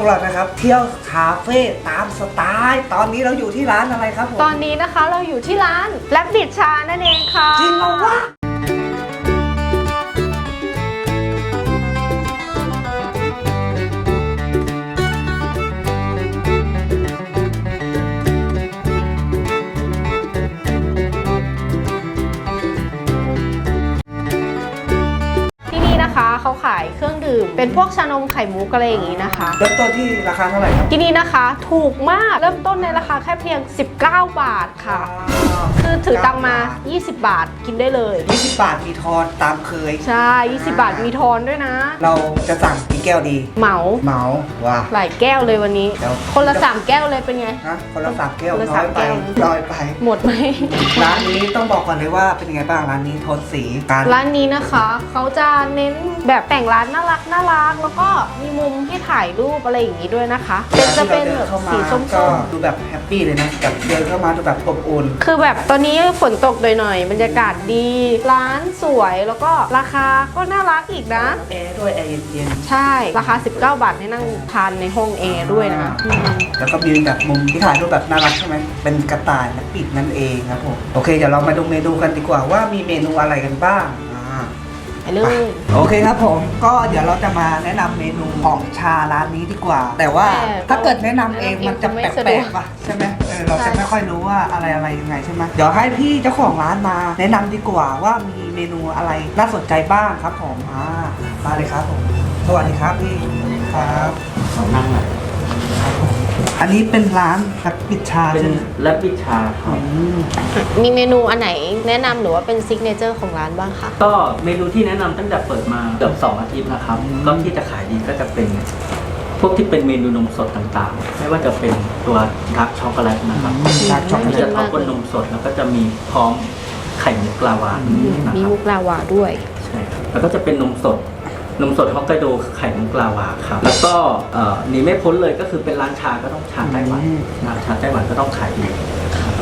พบกับพวกเรานะครับ เที่ยวคาเฟ่ตามสไตล์ตอนนี้เราอยู่ที่ร้านอะไรครับผมตอนนี้นะคะเราอยู่ที่ร้านแลบบิดชานั่นเองค่ะ จริงเหรอวะ นี่นะคะเขาขายเครื่องดื่ม เป็นพวกชานมไข่มุกอะไรอย่างนี้นะคะ เริ่มต้นที่ราคาเท่าไหร่ครับที่นี่นะคะถูกมากเริ่มต้นในราคาแค่เพียง 19 บาทค่ะ คือถือตังค์มา 20 บาทกินได้เลย 20 บาทมีทอนตามเคย ใช่ 20 บาทมีทอนด้วยนะ เราจะสั่งกี่แก้วดี เหมาเหมาว่ะหลายแก้วเลยวันนี้ เดี๋ยว คนละ 3 แก้วเลยเป็นไงนะคนละสามแก้วคนละน้สาอมยไปแก้ว น้อยไป หมดไหม ร้านนี้ต้องบอกก่อนเลยว่าเป็นยังไงบ้างร้านนี้โทนสีการ ร้านนี้นะคะเขาจะเน้นแบบแต่งร้านน่ารักน่ารักแล้วก็มีมุมให้ถ่ายรูปอะไรอย่างนี้ด้วยนะคะเป็นจะเป็นแบบสีส้ก็มดูแบบแฮปปี้เลยนะแบบเดินเข้ามาดูแบบอบอุ่นๆคือแบบตอนนี้ฝนตกหน่อยๆบรรยากาศดี ร้านสวยแล้วก็ราคาก็น่ารักอีกนะแอร์ด้วยแอร์เย็นใช่ราคา 19 บาทให้นั่งทานในห้องแอร์ด้วยนะอืมๆแล้วก็มีแบบมุมที่ถ่ายรูปแบบน่ารักใช่ไหมเป็นกระต่ายและปิดนั่นเองครับผมโอเคเดี๋ยวเรามาดูเมนูกันดีกว่าว่ามีเมนูอะไรกันบ้างอ่าไป เลย โอเคครับผมก็เดี๋ยวเราจะมาแนะนำเมนูของชาร้านนี้ดีกว่า แต่ว่าแต่ถ้าเกิดแนะนำเองมันจะไม่แปสะดลวกกๆป่ะใช่ไหมเออเราใช่จะไม่ค่อยรู้ว่าอะไรอะไรยังไงใช่ไหมเดี๋ยวให้พี่เจ้าของร้านมา แนะนำดีกว่าว่ามีเมนูอะไรน่าสนใจบ้างครับผมอ่ามาเลยครับผมสวัสดีครับพี่ครับ ขอนั่งหน่อย อันนี้เป็นร้านครับปิดชาเป็นใช่ไหมแรปปิชาครัอืบมมีเมนูอันไหนแนะนำหรือว่าเป็นซิกเนเจอร์ของร้านบ้างคะ ก็เมนูที่แนะนำตั้งแต่เปิดมาเกือบ2อาทิตย์นะครับก็ที่จะขายดีก็จะเป็น พวกที่เป็นเมนูนมสดต่างๆ ไม่ว่าจะเป็นตัวดาร์กช็อกโกแลตนะครับดาร์กช็อกโกที่แลจะตท็อปบนนมสดแล้วก็จะมีพร้อมไข่มุกลาวานะมีครับมุกลาวาด้วย ใช่ครับแล้วก็จะเป็นนมสด นมสดฮอกไกโดไข่มุกลาวาครับ แล้วก็เอ่อหนีไม่พ้นเลยก็คือเป็นร้านชาก็ต้องชาไต้หวันนะชาไต้หวันก็ต้องขายดีครับ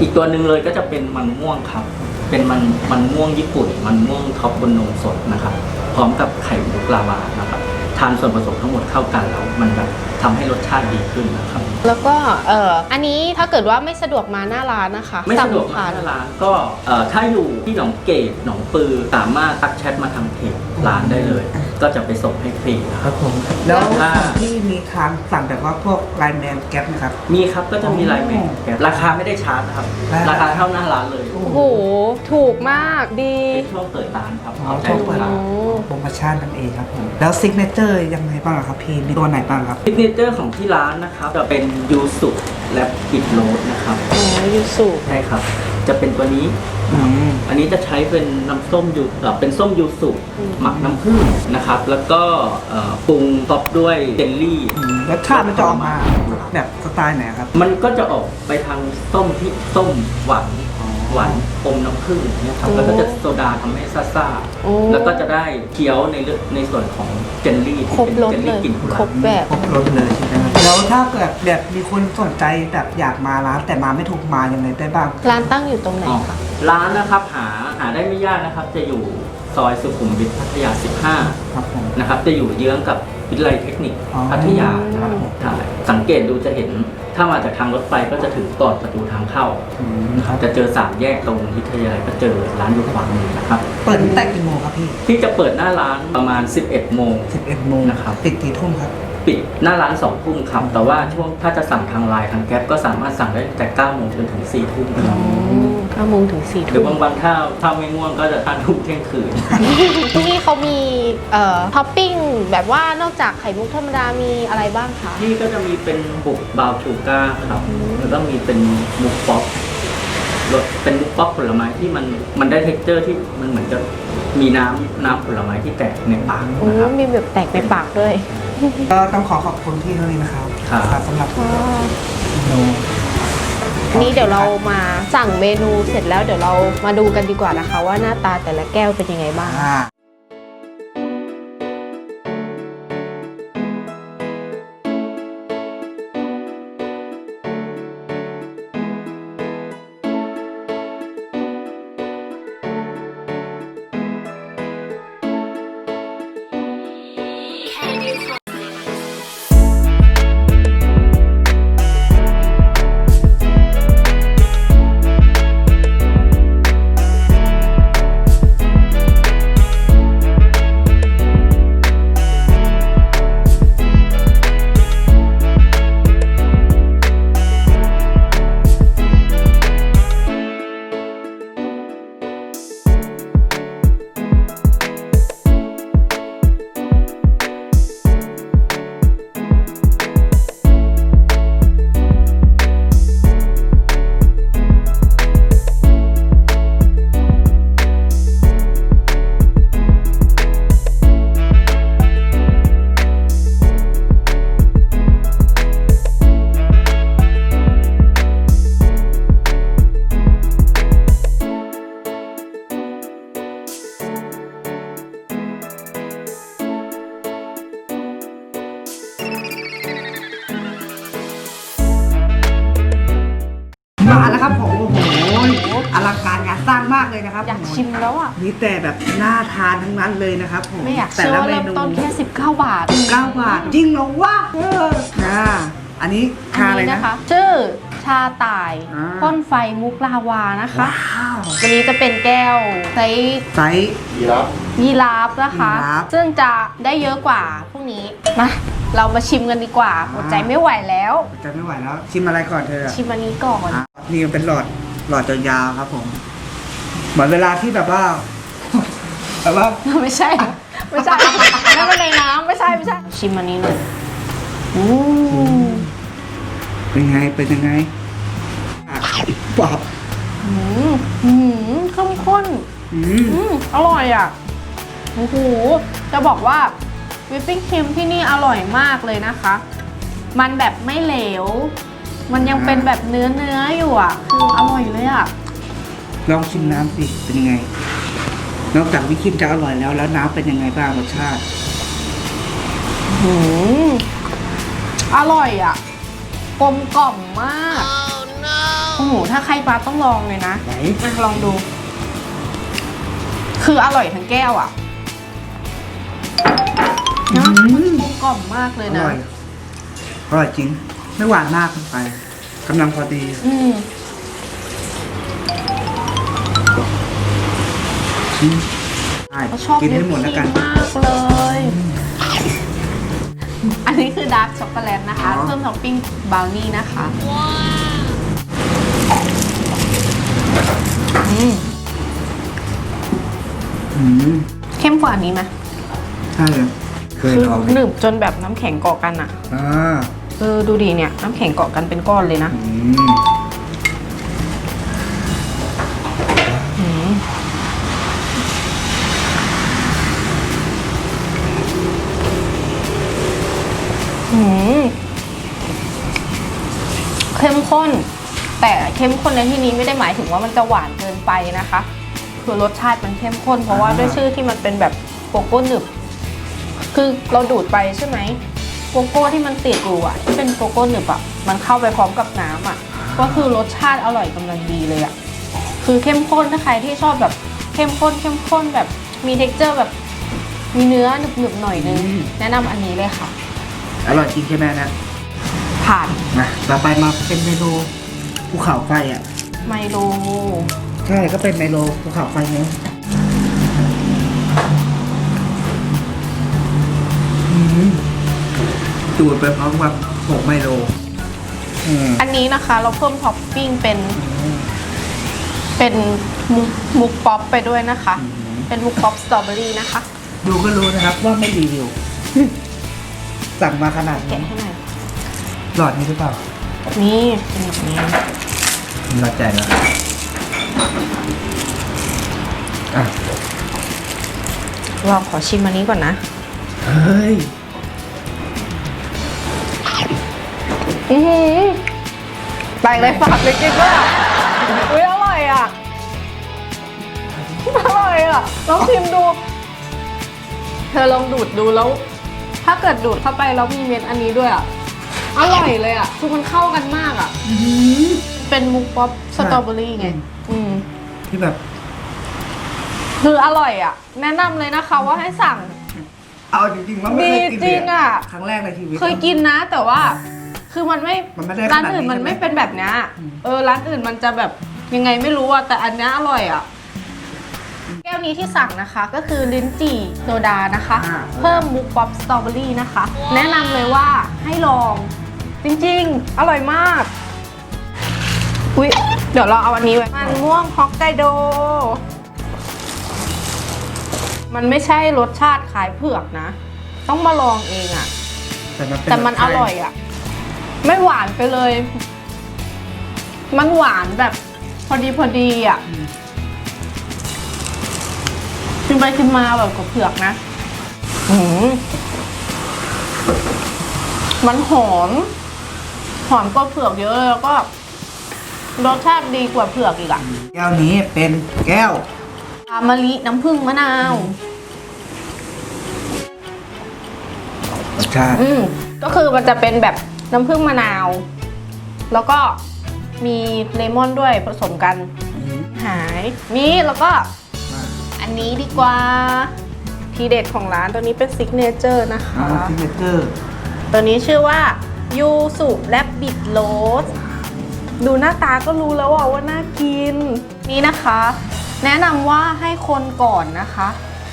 อีกตัวหนึ่งเลยก็จะเป็นมันม่วงครับ เป็นมันมันม่วงญี่ปุ่น มันม่วงท็อปบนนมสดนะครับ พร้อมกับไข่มุกลาวานะครับ ทานส่วนผสมทั้งหมดเข้ากันแล้วมันแบบทำให้รสชาติดีขึ้นนะครับ แล้วก็เอ่ออันนี้ถ้าเกิดว่าไม่สะดวกมาหน้าร้านนะคะไม่สะดวกสั่งมาผ่าน ที่ร้านก็เอ่อถ้าอยู่ที่หนองเกดหนองปือสามารถทักแชทมาทางเพจ ร้านได้เลย ก็จะไปส่งให้ฟรีนะคครัรับบผมแล้วถ้า ที่มีทางสั่งแบบว่าพวกไลน์แมนแก๊ปนะครับ มีครับก็จะมีไลน์แมนอ๋อแบบราคาไม่ได้ชาร์จนะครับราคาราคาเท่าหน้าร้านเลยโอ้โห ถูกมากดีเป็นช่วงเปิดร้านครับอ๋อเอาใจช่วงลูเปิกดค้า โอ้โปรโมชั่นนั่นเองครับผมแล้วซิกเนเจอร์ยังไงบ้างอะครับพี่มีตัวไหนบ้างครับ ซิกเนเจอร์ของที่ร้านนะครับจะเป็นยูสุและปิดโรสนะครับอ๋อยูสุ ใช่ครับ จะเป็นตัวนี้ อืม อันนี้จะใช้เป็นน้ำส้มยูเอ่อเป็นส้มยูสุหมักน้ำผึ้งนะครับ แล้วก็เอ่อปรุงท็อปด้วยเจลลี่ รสชาติมันจะออกมาแบบสไตล์ไหนครับ มันก็จะออกไปทางส้มที่ส้มหวานหวานอมน้ำผึ้งเนี่ยครับโอ้แล้วก็จะโซดาทำให้ซ่าโอ้ๆแล้วก็จะได้เคี้ยวในเรื่องในส่วนของเจลลี่ครที่บเป็นรสเจลเลลี่ย กลิ่นกุหครลาบบแบบ ครบรสเลยใช่ไหมครับ แล้วถ้าเกิดแบบมีคนสนใจแบบอยากมาร้านแต่มาไม่ถูกมายังไงได้บ้าง ร้านตั้งอยู่ตรงไหนอ๋อคะ ร้านนะครับหาหาได้ไม่ยากนะครับ จะอยู่ซอยสุขุมวิทพัทยา ครับผม 15 นะครับ จะอยู่เยื้องกับวิทยาลัยเทคนิคอ๋อ พัทยานะครับใช่สังเกตดูจะเห็นถ้ามาจากทางรถไฟก็จะถึงก่อนประตูทางเข้าอืมนะครับจะเจอสามแยกตรงวิทยาลัยก็เจอร้านอยู่ขวามือนะครับ เปิดตั้งแต่กี่โมงครับพี่ที่จะเปิดหน้าร้านประมาณ 11 โมง 11โมงนะครับ ปิดกี่ทุ่มครับ ปิดหน้าร้าน2ทุ่มครับ แต่ว่าช่วงถ้าจะสั่งทางไลน์ทางแก๊ปก็สามารถสั่งได้ตั้งแต่9โมงจนถึง4ทุ่มครับเก้าโมงถึงสี่หรือทุ่มบางวันถ้าถ้าไม่ง่วงก็จะทานทุ่มเที่ยงคืน ที่นี่เขามีเอ่อท็อปปิ้งแบบว่านอกจากไข่มุกธรรมดามีอะไรบ้างคะนี่ก็จะมีเป็นบุกบาวชูก้าครับ แล้วก็มีเป็นมุกป๊อปรสเป็นมุกป๊อปผลไม้ที่มันมันได้เท็กเจอร์ที่มันเหมือนจะมีน้ำน้ำผลไม้ที่แตกในปากโอ้นะครับ มีแบบแตกในปากด้วย ก็ต้องขอขอบคุณพี่เท่านี้นะครับครับ สำหรับเมนูอันนี้เดี๋ยวเรามาสั่งเมนูเสร็จแล้วเดี๋ยวเรามาดูกันดีกว่านะคะ ว่าหน้าตาแต่ละแก้วเป็นยังไงบ้าง อ่าากชิมแล้วอะ มีแต่แบบน่าทานทั้งนั้นเลยนะครับผมไม่อยากแต่เชื่อละว่าเมเริ่มนูต้นแค่ 19 บาทเก้าบาทจริงเหรอวะเอออ่าอันนี้ชาอันอะไรนี้นะ นะคะ ชื่อชาต่ายอ่า พ่นไฟมุกลาวานะคะ ว้าววันนี้จะเป็นแก้วไซส์ไซส์ยีราฟนะคะ ยีราฟ ซึ่งจะได้เยอะกว่าพวกนี้มาเรามาชิมกันดีกว่าอดใจไม่ไหวแล้ว จะไม่ไหวแล้ว ชิมอะไรก่อนเธออะชิมอันนี้ก่อน อะนี่มันเป็นหลอดหลอดยาวๆครับผม เหมือนเวลาที่แบบว่าแบบว่าไม่ใช่ ไม่ใช่นั่นมันในน้ำไม่ใช่ไม่ใช่ ชิมอันนี้หน่อยอืมเป็นไงเป็นยังไงอะปอบอืมอืมเข้มข้นอืมอืมอร่อยอะโอ้โหจะบอกว่าวิปปิ้งครีมที่นี่อร่อยมากเลยนะคะ มันแบบไม่เหลว มันยังเป็นแบบเนื้อเนื้อๆอยู่อะ คืออร่อยเลยอะ ลองชิมน้ำสิเป็นยังไง นอกจากวิคิมจะอร่อยแล้ว แล้วน้ำเป็นยังไงบ้างรสชาติหืมอร่อยอะกลมกล่อมมากโอ้โหถ้าใครมาต้องลองเลยนะไหนอะลองดู คืออร่อยทั้งแก้วอะนะอืมกลมกล่อมมากเลยอนะร่อยอร่อยจริง ไม่หวานมากเกินไปกำลังพอดี อืม ใช่เขาชอบกินให้หมดแล้วกัน มากเลย อันนี้คือดาร์กช็อกโกแลตนะคะอ๋อ เพิ่มท็อปปิ้งบราวนี่นะคะอืมอืมเข้มกว่าอันนี้ไหมใช่เลยเคยคือลองหนึบจนแบบน้ำแข็งเกาะกันอะอ่าเออดูดีเนี่ย น้ำแข็งเกาะกันเป็นก้อนเลยนะ อืม ข้มข้น แต่เข้มข้นในที่นี้ไม่ได้หมายถึงว่ามันจะหวานเกินไปนะคะ คือรสชาติมันเข้มข้น เพราะว่าด้วยชื่อที่มันเป็นแบบโกโก้หนึบ คือเราดูดไปใช่ไหมโกโก้ที่มันติดอยู่อะที่เป็นโกโก้หนึบอะมันเข้าไปพร้อมกับน้ำอะก็คือรสชาติอร่อยกำลังดีเลยอะคือเข้มข้นถ้าใครที่ชอบแบบเข้มข้นเข้มข้นแบบมี t e x t อร์แบบมีเนื้อหนึบๆหน่อยนึง แนะนำอันนี้เลยค่ะ อร่อยจริงใช่ไหมนะ ผ่านนะต่อไปมาเป็นเมนูภูเขาไฟอะ ไมโลใช่ก็เป็นไมโลภูเขาไฟนี้อืมดูดไปพร้อมกับผงไมโลอืมอันนี้นะคะเราเพิ่มท็อปปิ้งเป็น เป็นมุกมุกป๊อปไปด้วยนะคะ เป็นมุกป๊อปสตรอเบอรี่นะคะ ดูก็รู้นะครับว่าไม่รีวิว สั่งมาขนาดนี้แกะให้หน่อย หลอดนี้หรือเปล่านี่เป็นแบบนี้หลอดใจแล้วอะเราขอชิมอันนี้ก่อนนะ เฮ้ย อือหือไปเลยฝากเลยกินว่าอุ้ยอร่อยอะ อร่อยอะลองชิมดู เธอลองดูดดูแล้ว ถ้าเกิดดูดเข้าไปแล้วมีเม็ดอันนี้ด้วยอะ อร่อยเลยอะคือมันเข้ากันมากอะ เป็นมุกป๊อปสตรอเบอรี่ไง อืม ที่แบบคืออร่อยอะ แนะนำเลยนะคะว่าให้สั่ง เอาจริงๆว่าไม่เคยกินดีจริงอะ ครั้งแรกในชีวิต เคยกินนะ แต่ว่า คือมันไม่มันไม่ได้ร้านขนาดนี้อื่นมันใช่ไหมไม่เป็นแบบเนี้ยอืม เออร้านอื่นมันจะแบบยังไงไม่รู้อะแต่อันเนี้ยอร่อยอะ แก้วนี้ที่สั่งนะคะก็คือลิ้นจี่โซดานะคะ อ่า เพิ่มมุกป๊อปสตรอเบอรี่นะคะ แนะนำเลยว่าให้ลอง จริงๆ อร่อยมาก อุ๊ย เดี๋ยวเราเอาอันนี้ไว้ มันม่วงฮอกไกโด มันไม่ใช่รสชาติขายเผือกนะ ต้องมาลองเองอะ่ะ แต่มันเป็นแต่มันแบบอร่อยอะ่ะ ไม่หวานไปเลย มันหวานแบบ พอดีพอดีอะ่ะกินไปกินมาแบบกับเผือกนะ หืมมันหอม หอมกว่าเผือกเยอะเลยแล้วก็รสชาติดีกว่าเผือกอีกอะแก้วนี้เป็นแก้วชามะลิน้ำผึ้งมะนาว รสชาติอืมก็คือมันจะเป็นแบบน้ำผึ้งมะนาว แล้วก็มีเลมอนด้วยผสมกันอืมหายนี่แล้วก็อันนี้ดีกว่า ทีเด็ดของร้านตัวนี้เป็นซิกเนเจอร์นะคะอ่าซิกเนเจอร์ตัวนี้ชื่อว่า ยูสุแลบบิดโรสดูหน้าตาก็รู้แล้วว่าว่าน่ากิน นี่นะคะ แนะนำว่าให้คนก่อนนะคะ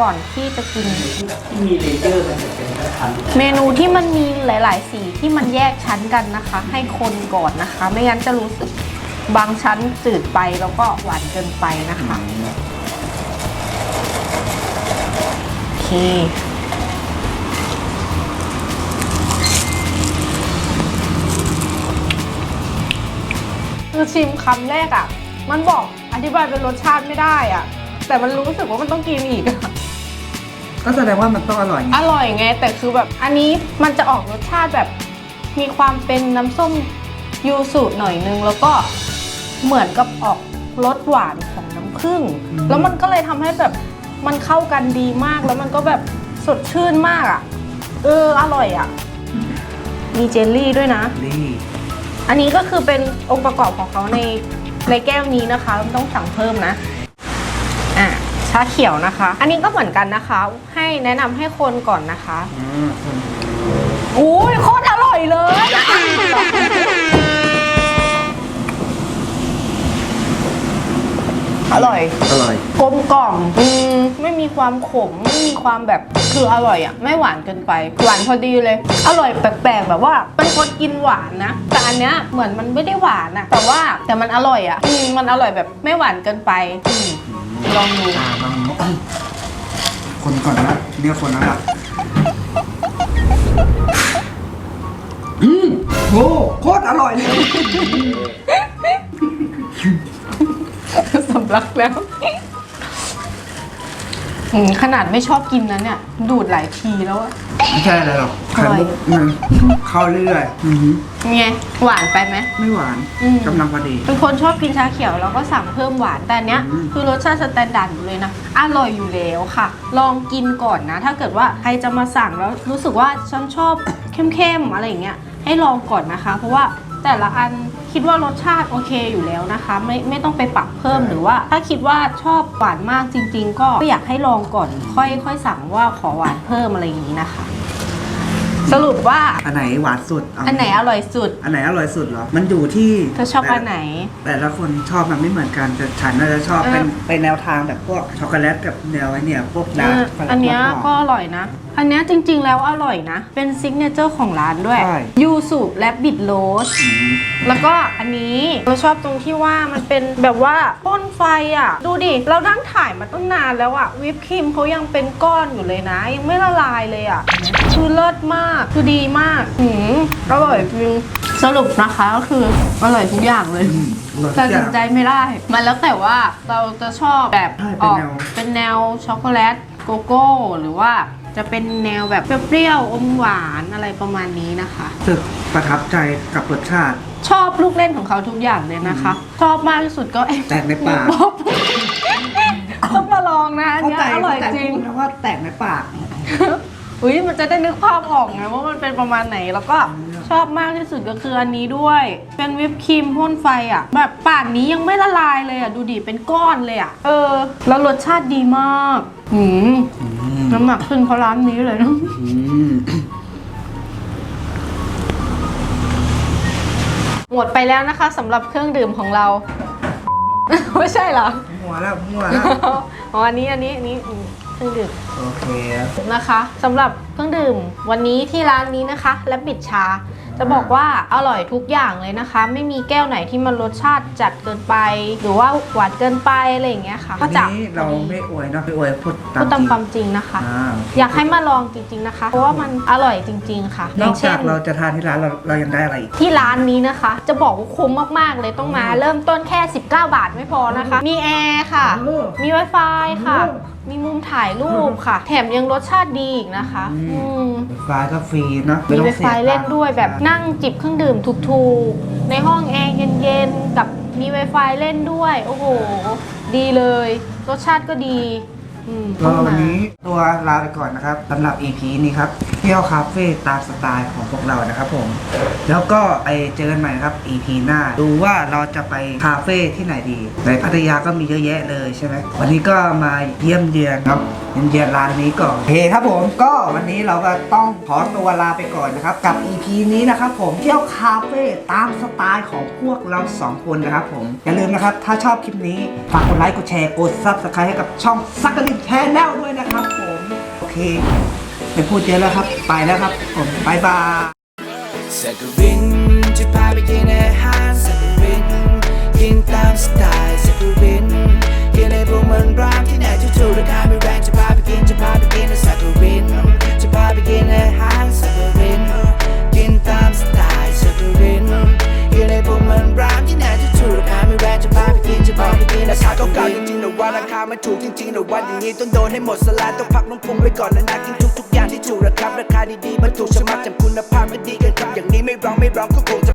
ก่อนที่จะกิน ที่มีเลเยอร์มันจะเป็นกระทันเมนูที่มันมีหลาย ๆ สีที่มันแยกชั้นกันนะคะ ให้คนก่อนนะคะ ไม่งั้นจะรู้สึกบางชั้นจืดไปแล้วก็หวานเกินไปนะคะ โอเค คือชิมคำแรกอะ่ะ มันบอกอธิบายเป็นรสชาติไม่ได้อะ่ะ แต่มันรู้สึกว่ามันต้องกินอีกอะก็แสดงว่ามันต้องอร่อยไงอร่อยไง แต่คือแบบอันนี้มันจะออกรสชาติแบบมีความเป็นน้ำส้มยูสุหน่อยนึง แล้วก็เหมือนกับออกรสหวานของน้ำผึ้งแล้วมันก็เลยทำให้แบบมันเข้ากันดีมากแล้วมันก็แบบสดชื่นมากอะ่ะ เอออร่อยอะ่ะ มีเจลลี่ด้วยนะ นี่ อันนี้ก็คือเป็นองค์ประกอบของเขาในในแก้วนี้นะคะ ต้องสั่งเพิ่มนะ อะชาเขียวนะคะ อันนี้ก็เหมือนกันนะคะ ให้แนะนำให้คนก่อนนะคะ อืมอุ้ยโคตรอร่อยเลย อร่อยอร่อย กลมกล่อมอืมไม่มีความขม ไม่มีความแบบคืออร่อยอะ ไม่หวานเกินไป หวานพอดีเลย อร่อยแปลกๆ แบบว่าเป็นคนกินหวานนะ แต่อันเนี้ยเหมือนมันไม่ได้หวานอะ แต่ว่าแต่มันอร่อยอะอืมมันอร่อยแบบไม่หวานเกินไปอืมลองดู อ่าลองดูคนก่อนนะเรียกคนนะครับอืมโหโคตรอร่อยเลย สำลักแล้วอืมขนาดไม่ชอบกินนะเนี่ย ดูดหลายทีแล้วอะไม่ใช่อะไรหรอกไข่มุกมันเข้าเรื่อยๆอือหือไงหวานไปไหม ไม่หวานอืม กำลังพอดี เป็นคนชอบกินชาเขียวแล้วก็สั่งเพิ่มหวานแต่อันเนี้ย อืม คือรสชาติสแตนดาร์ดอยู่เลยนะอร่อยอยู่แล้วค่ะ ลองกินก่อนนะ ถ้าเกิดว่าใครจะมาสั่งแล้วรู้สึกว่าฉันชอบ เข้มๆอะไรอย่างเงี้ยให้ลองก่อนนะคะ เพราะว่าแต่ละอัน คิดว่ารสชาติโอเคอยู่แล้วนะคะ ไม่ไม่ต้องไปปรับเพิ่มหรือว่า ถ้าคิดว่าชอบหวานมากจริง ๆ ก็อยากให้ลองก่อนค่อยค่อยสั่งว่าขอหวานเพิ่มอะไรอย่างนี้นะคะ สรุปว่าอันไหนหวานสุดเาอันไหนอร่อยสุด อันไหนอร่อยสุดเหรอ มันอยู่ที่เธอชอบอันไหน แต่ละคนชอบมันไม่เหมือนกันแต่ฉันน่าจะชอบเออเป็นเป็นแนวทางแบบพวกช็อกโกแลตกับแนวไอ้เนี่ยพวกดาร์กเอออันเนี้ยก็อร่อยนะ อันเนี้ยจริงๆแล้วอร่อยนะ เป็นซิกเนเจอร์ของร้านด้วย ใช่ ยูสุและบิดโรส อืม แล้วก็อันนี้เราชอบตรงที่ว่ามันเป็นแบบว่าพ่นไฟอะ ดูดิ เรานั่งถ่ายมาตั้งนานแล้วอะ วิปครีมเขายังเป็นก้อนอยู่เลยนะ ยังไม่ละลายเลยอะ คือเลิศมากคือดีมากหืมอร่อยจริงสรุปนะคะก็คืออร่อยทุกอย่างเลยอืมอร่อยทุตัดกอสิย่านงใจไม่ได้ มันแล้วแต่ว่าเราจะชอบแบบใช่อเป็นอกแนวเป็นแนวช็อกโกแลตโกโก้หรือว่าจะเป็นแนวแบบเปรี้ยวๆอมหวานอะไรประมาณนี้นะคะรู้สึกประทับใจกับรสชาติ ชอบลูกเล่นของเขาทุกอย่างเลยนะคะ ชอบมากที่สุดก็ไอ้แตกในปากบ๊อบต้องมาลองนะอันเข้าเนี้ยใจอร่อยเข้าใจจริงพูดนะว่าแตกในปาก อุ้ยมันจะได้นึกภาพออกไงว่ามันเป็นประมาณไหนแล้วก็ชอบมากที่สุดก็คืออันนี้ด้วย เป็นวิปครีมพ่นไฟอะ แบบป่านนี้ยังไม่ละลายเลยอะ ดูดิเป็นก้อนเลยอะ เออ แล้วรสชาติดีมากหืมน้ำหนักขึ้นเพราะร้านนี้เลยนะอืมหมดไปแล้วนะคะสำหรับเครื่องดื่มของเรา ไม่ใช่เหรอมัวแล้วมัวแล้วอ๋ออันนี้อันนี้อันนี้อืม เครื่องดื่มโอเคนะคะสำหรับเครื่องดื่มวันนี้ที่ร้านนี้นะคะและบิดชา จะบอกว่าอร่อยทุกอย่างเลยนะคะ ไม่มีแก้วไหนที่มันรสชาติจัดเกินไป หรือว่าหวานเกินไปอะไรอย่างเงี้ยค่ะอันจะนี้เราไม่อวยเนาะไม่อวยพูดพูดตามความจริงจริงนะคะ อ่าอยากให้มาลองจริง ๆนะคะ เพราะว่ามันอร่อยจริง ๆ ค่ะนอกย่งช่จากเราจะทานที่ร้านเราเรายังได้อะไรอีก ที่ร้านนี้นะคะ จะบอกว่าคุ้มมากๆเลยต้องมา เริ่มต้นแค่ 19 บาทไม่พอนะคะ มีแอร์ค่ะเออมี Wi-Fi ค่ะเออ มีมุมถ่ายรูปค่ะ แถมยังรสชาติดีอีกนะคะอืม อืม ไฟก็ฟรีเนอะมีต้องไวสีไฟตังค์เล่นด้วยแบบนั่งจิบเครื่องดื่มถูกๆ ในห้องแอร์เย็นๆ กับมี Wi-Fi เล่นด้วย โอ้โห ดีเลย รสชาติก็ดีอืม ก็วันนี้ตัวลาไปก่อนนะครับสำหรับ EP นี้ครับเที่ยวคาเฟ่ตามสไตล์ของพวกเรานะครับผม แล้วก็ไปเจอกันใหม่ครับ EP หน้า ดูว่าเราจะไปคาเฟ่ที่ไหนดี ในพัทยาก็มีเยอะแยะเลยใช่ไหมวันนี้ก็มาเยี่ยมเยือนครับเยี่ยมเยือนร้านนี้ก่อนโอเคครับผมก็วันนี้เราก็ต้องขอตัวลาไปก่อนนะครับ กับ EP นี้นะครับผมเที่ยวคาเฟ่ตามสไตล์ของพวกเราสองคนนะครับผมอย่าลืมนะครับถ้าชอบคลิปนี้ฝากกดไลค์กดแชร์กด Subscribe ให้กับช่องซักกะลิแชนแนลด้วยนะครับผม โอเคไม่พูดเยอะแล้วครับ ไปแล้วครับผมบายบายสักกรินจะพาไปกินอาหารสักกรินกินตามสไตล์สักกรินกินในพวกมืองร้างที่ไหนที่ถูกราคาไม่แรงจะพาไปกินจะพาไปกินสักกรินจะพาไปกินอาหารสักกรินกินตามสไตล์สักกรินกินในพวกมืองร้างที่ไหนที่ถูกราคาไม่แรงจะพาไป กินจะพาไปกินราคาเก่าจริงๆแต่ว่าราคามันถูกจริงๆแต่ว่าอย่างนี้ต้องโดนให้หมดสลายต้องพักน้องพุงไว้ก่อนนะนะกินทุกๆอย่างที่ถูกราคาราคาดีๆมันถูกชะมัดจำคุณภาพไม่ดีกันครับอย่างนี้ไม่ร้องไม่ร้องก็คงจะ